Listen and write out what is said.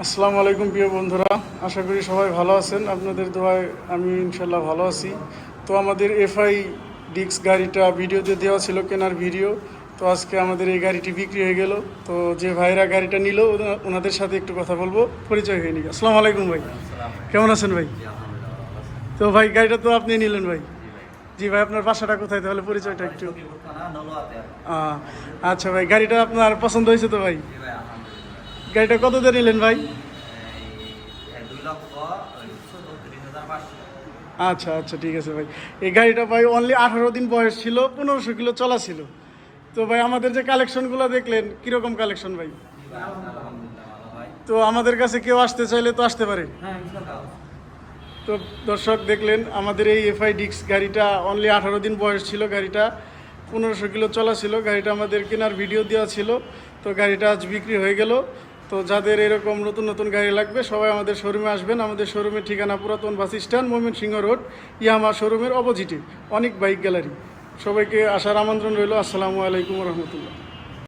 আসসালামু আলাইকুম প্রিয় বন্ধুরা আশা করি সবাই ভালো আছেন। আপনাদের দোয়ায় আমি ইনশাল্লাহ ভালো আছি। তো আমাদের এফআই ডিক্স গাড়িটা ভিডিওতে দেওয়া ছিল কেনার ভিডিও। তো আজকে আমাদের এই গাড়িটি বিক্রি হয়ে গেল। তো যে ভাইরা গাড়িটা নিল ওনা- ওনাদের সাথে একটু কথা বলব। পরিচয় হয়ে নি আসসালামু আলাইকুম ভাই। কেমন আছেন ভাই? তো ভাই গাড়িটা তো আপনি নিলেন ভাই। জি ভাই আপনার বাসাটা কোথায়? তাহলে পরিচয়টা একটু। আচ্ছা ভাই গাড়িটা আপনার পছন্দ হয়েছে তো ভাই? গাড়িটা কত দিয়ে নিলেন ভাই? আচ্ছা আচ্ছা ঠিক আছে ভাই। এই গাড়িটা ভাই অনলি আঠারো দিন বয়স ছিল, পনেরোশো কিলো চলা ছিল। তো ভাই, আমাদের যে কালেকশনগুলো দেখলেন, কীরকম কালেকশন ভাই? তো আমাদের কাছে কেউ আসতে চাইলে তো আসতে পারে। তো দর্শক দেখলেন, আমাদের এই এফআই ডিক্স গাড়িটা অনলি আঠারো দিন বয়স ছিল গাড়িটা, পনেরোশো কিলো চলা ছিল। গাড়িটা আমাদের কেনার ভিডিও দেওয়া ছিল। তো গাড়িটা আজ বিক্রি হয়ে গেল। তো যাদের এরকম নতুন নতুন গাড়ি লাগবে, সবাই আমাদের শোরুমে আসবেন। আমাদের শোরুমের ঠিকানা পুরাতন বাস স্ট্যান্ড, মোমিন সিংহ রোড, ইয়ামা শোরুমের অপোজিটে অনেক বাইক গ্যালারি সবাইকে আসার আমন্ত্রণ রইল। আসসালামু আলাইকুম রহমতুল্লাহ।